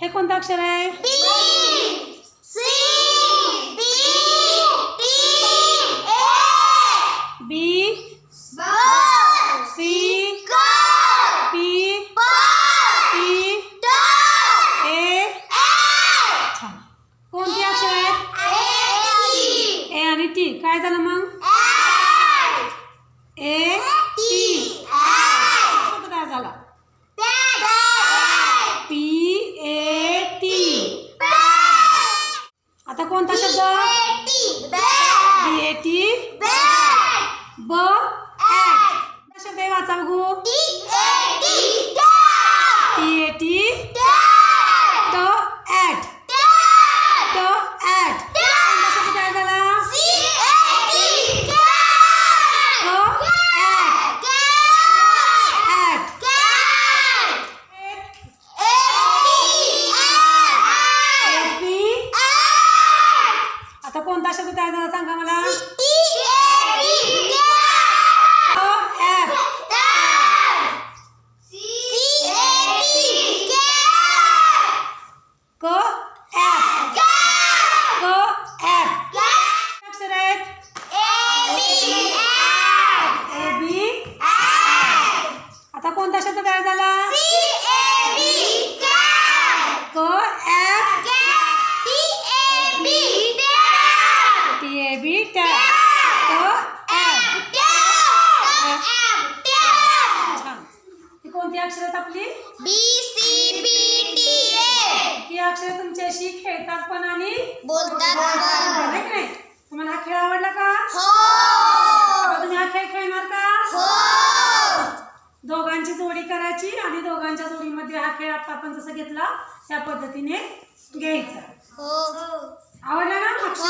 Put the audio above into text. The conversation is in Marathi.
हे कोणतं अक्षर आहे? B C P T A छान. कोणती अक्षर आहेत? ए आणि टी काय झालं मग ए टी शब्द काय झाला पी ए टी आता कोणता शब्द बी ए टी ब शब्द वाचा बघू टी ए टी ट ॲट ट ॲट कोणता शब्द काय झाला ट ॲट ॲट पी आता कोणता शब्द तयार झाला सांगा मला? क? अक्षर आहेत? ए बी आता कोणता शब्द तयार झाला क ॲप टी ए बी टॅप क ॲप छान ही कोणती अक्षर आहेत आपली ही अक्षर तुमच्याशी खेळतात पण आणि बोलतात आहे की नाही? तुम्हाला हा खेळ आवडला का? हो. तुम्ही हा खेळ खेळणार का? हो. दोघांची जोडी करायची आणि दोघांच्या जोडीमध्ये हा खेळ आता आपण जसं घेतला त्या पद्धतीने घ्यायचा. हो. आवडला ना? बोलूया